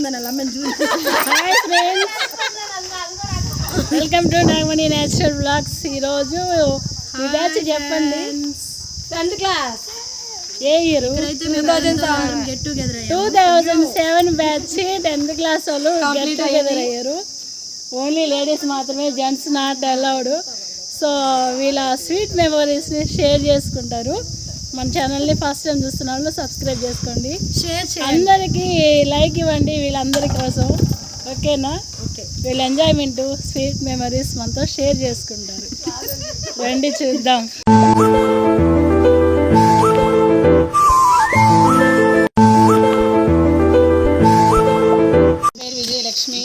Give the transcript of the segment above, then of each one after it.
ఉందని లమ్మని చూసి hi friends welcome to Nagamani natural blogs ఈరోజు బ్యాచ్ చెప్పండి. టెన్త్ క్లాస్ ఏ year two thousand seven batch tenth class వాళ్ళు గెట్ టుగెదర్ అయ్యారు. ఓన్లీ లేడీస్ మాత్రమే జెంట్స్ నాట్ అలౌడ్ సో వీళ్ళ స్వీట్ మెమరీస్ని షేర్ చేసుకుంటారు. మన ఛానల్ని ఫస్ట్ టైం చూస్తున్న వాళ్ళు సబ్స్క్రైబ్ చేసుకోండి. షేర్ చేయండి. అందరికీ లైక్ ఇవ్వండి వీళ్ళందరి కోసం. ఓకేనా ఓకే వీళ్ళ ఎంజాయ్మెంట్ స్వీట్ మెమరీస్ మనతో షేర్ చేసుకుంటారు. రండి చూద్దాం. పేరు విజయలక్ష్మి.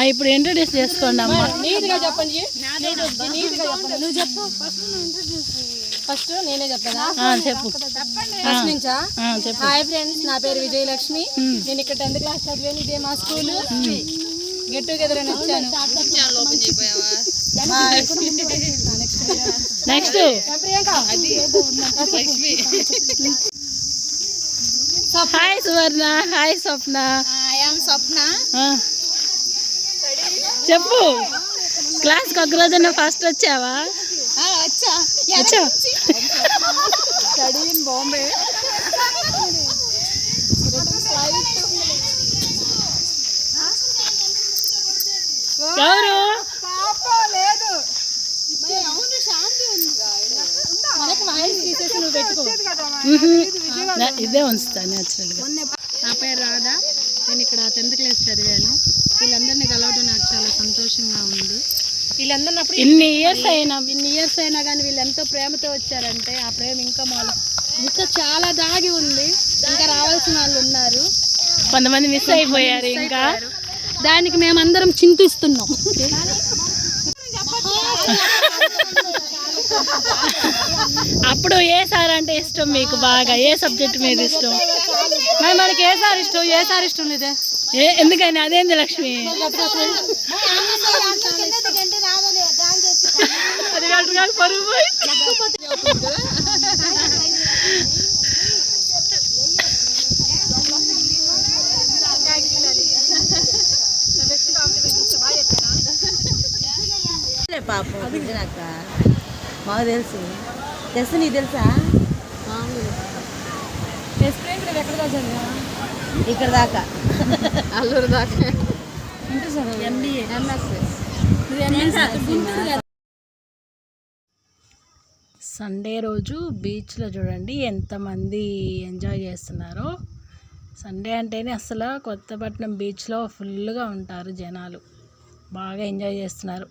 ఇప్పుడు ఇంట్రడ్యూస్ చేసుకోండి అమ్మ. నీట్గా చెప్పండి. నువ్వు చెప్పు. ఫస్ట్ నేనే చెప్పానా? ఆ, చెప్పు. ఫస్ట్ నుంచా? ఆ, చెప్పు. హాయ్ ఫ్రెండ్స్ నా పేరు విజయలక్ష్మి. నేను ఇక్కడ టెన్త్ క్లాస్ చదివాను ఇదే మా స్కూల్. గెట్ టుగెదర్ అని వచ్చాను. Next Priyanka. Hi Suvarna. Hi Swapna. I'm Swapna. చెప్పు. క్లాస్కి ఒక రోజున ఫస్ట్ వచ్చావా? వచ్చా. వచ్చావు స్టడీ ఇన్ బాంబే. ఎవరు? లేదు. ఇదే ఉంచుతా న్యాచురల్గా నా పేరు రాధా. నేను ఇక్కడ టెన్త్ క్లాస్ చదివాను. వీళ్ళందరినీ కలవడం నాకు చాలా సంతోషంగా ఉంది. వీళ్ళందరినీ అప్పుడు ఇన్ని ఇయర్స్ అయినా ఇన్ని ఇయర్స్ అయినా కానీ వీళ్ళు ఎంతో ప్రేమతో వచ్చారంటే ఆ ప్రేమ ఇంకా మాలో ఇంకా చాలా దాగి ఉంది. ఇంకా రావాల్సిన వాళ్ళు ఉన్నారు. కొంతమంది మిస్ అయిపోయారు ఇంకా. దానికి మేమందరం చింతిస్తున్నాం. అప్పుడు ఏ సార్ అంటే ఇష్టం మీకు బాగా? ఏ సబ్జెక్ట్ మీద ఇష్టం? మరి మనకి ఏ సార్ ఇష్టం? ఏ సార్ ఇష్టం లేదే? ఏ ఎందుకని? అదేంది లక్ష్మి అది కాదు కాదు, పరుగు పోయి. పాపం బిడ్డనక్క మాకు తెలుసు. తెలుసు నీకు తెలుసా? ఎక్కడ చదివా ఇక్కడ దాకా. అల్లూరు దాకా. ఎంబీఏ సండే రోజు బీచ్లో చూడండి ఎంతమంది ఎంజాయ్ చేస్తున్నారో. సండే అంటేనే అసలు కొత్తపట్నం బీచ్లో ఫుల్గా ఉంటారు జనాలు. బాగా ఎంజాయ్ చేస్తున్నారు.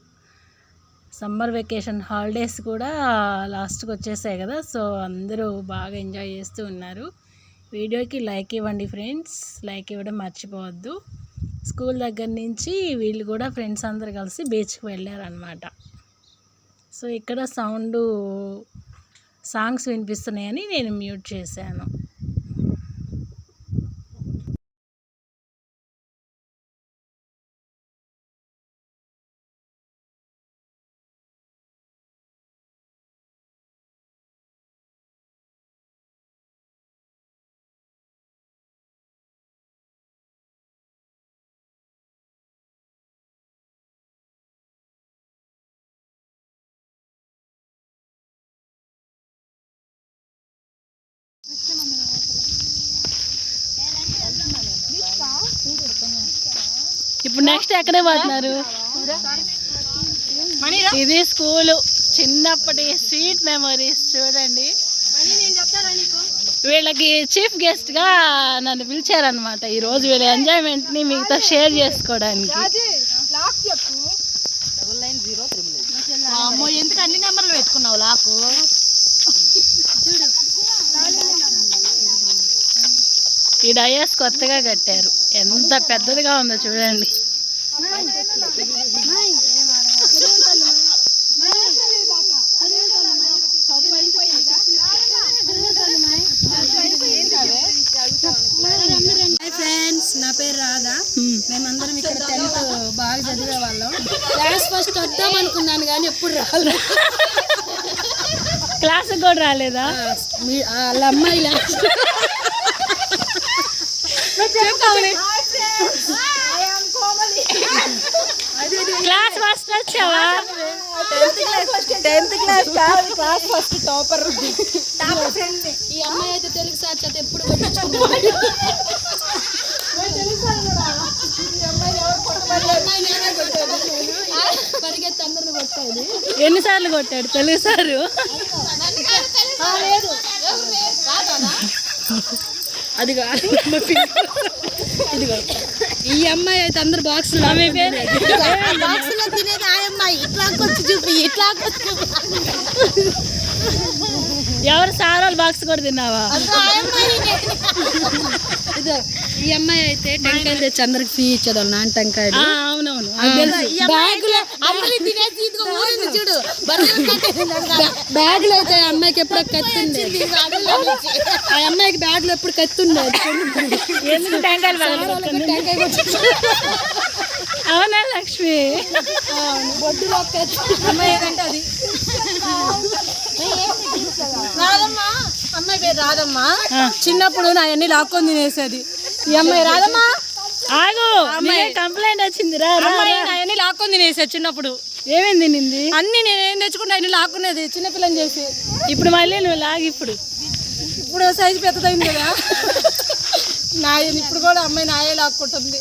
సమ్మర్ వెకేషన్ హాలిడేస్ కూడా లాస్ట్కి వచ్చేసాయి కదా సో అందరూ బాగా ఎంజాయ్ చేస్తూ ఉన్నారు. వీడియోకి లైక్ ఇవ్వండి ఫ్రెండ్స్. లైక్ ఇవ్వడం మర్చిపోవద్దు. స్కూల్ దగ్గర నుంచి వీళ్ళు కూడా ఫ్రెండ్స్ అందరు కలిసి బీచ్కి వెళ్ళారనమాట సో ఇక్కడ సౌండ్ సాంగ్స్ వినిపిస్తున్నాయని నేను మ్యూట్ చేశాను. ఇప్పుడు నెక్స్ట్ ఎక్కడే పోతున్నారు? ఇది స్కూలు. చిన్నప్పటి స్వీట్ మెమరీస్ చూడండి. వీళ్ళకి చీఫ్ గెస్ట్గా నన్ను పిలిచారనమాట ఈరోజు వీళ్ళ ఎంజాయ్మెంట్ని మీతో షేర్ చేసుకోవడానికి. ఎందుకు అన్ని నెంబర్లు పెట్టుకున్నావు? లాకు. ఈ డయాస్ కొత్తగా కట్టారు. ఎంత పెద్దదిగా ఉందో చూడండి. ఫ్రెండ్స్ నా పేరు రాధా. మేమందరం ఇక్కడ టెన్త్ బాగా చదివే వాళ్ళం. క్లాస్ ఫస్ట్ వద్దాం అనుకున్నాను కానీ ఎప్పుడు రాలేదు. క్లాస్ కూడా రాలేదా? మీ- వాళ్ళ అమ్మాయి లాస్ట్. క్లాస్ ఫస్ట్ వచ్చావా? Tenth class class first topper ఈ అమ్మాయి అయితే తెలుగు సార్ చేత ఎప్పుడు కొట్టించుకున్నాడు పరిగెత్తి అందరిని ఎన్నిసార్లు కొట్టాడు తెలుగు సారు? అది ఇదిగో. ఈ అమ్మాయి అయితే అందరు బాక్స్ మీ పేరు బాక్స్లో తినేది ఆ అమ్మాయి. ఇట్లా చూపి ఇట్లా చూపి. ఎవరు సార్ వాళ్ళ బాక్స్ కూడా తిన్నావా? ఇదో ఈ అమ్మాయి అయితే టెంకాయలు తెచ్చి అందరికి ఫీ ఇచ్చేది నాన్న టెంకాయలు. అవునవును. బ్యాగులో చూడు అయితే ఆ అమ్మాయికి ఎప్పుడో కత్తుంది ఆ అమ్మాయికి బ్యాగ్లో ఎప్పుడు కత్తుండే? ఎందుకు టెంకాయలు పగలగొట్టింది? టెంకాయ కొట్టి అవునా లక్ష్మి? ఏదంటే అది. రాదమ్మా అమ్మాయి పేరు రాదమ్మా. చిన్నప్పుడు నా అన్ని లాక్కొని తినేసేది. ఈ అమ్మాయి రాదమ్మా. ఆగు కంప్లైంట్ వచ్చింది రా అమ్మాయి. నా అన్ని లాక్కొని తినేసేది చిన్నప్పుడు. ఏమైంది నింది అన్ని నేను ఏం తెచ్చుకుంటే అన్ని లాక్కునేది చిన్నపిల్లని చేసి. ఇప్పుడు మళ్ళీ నువ్వు లాగి ఇప్పుడు. ఇప్పుడు సైజు పెద్దదైంది కదా. నా ఇప్పుడు కూడా అమ్మాయి నాయే లాక్కుంటుంది.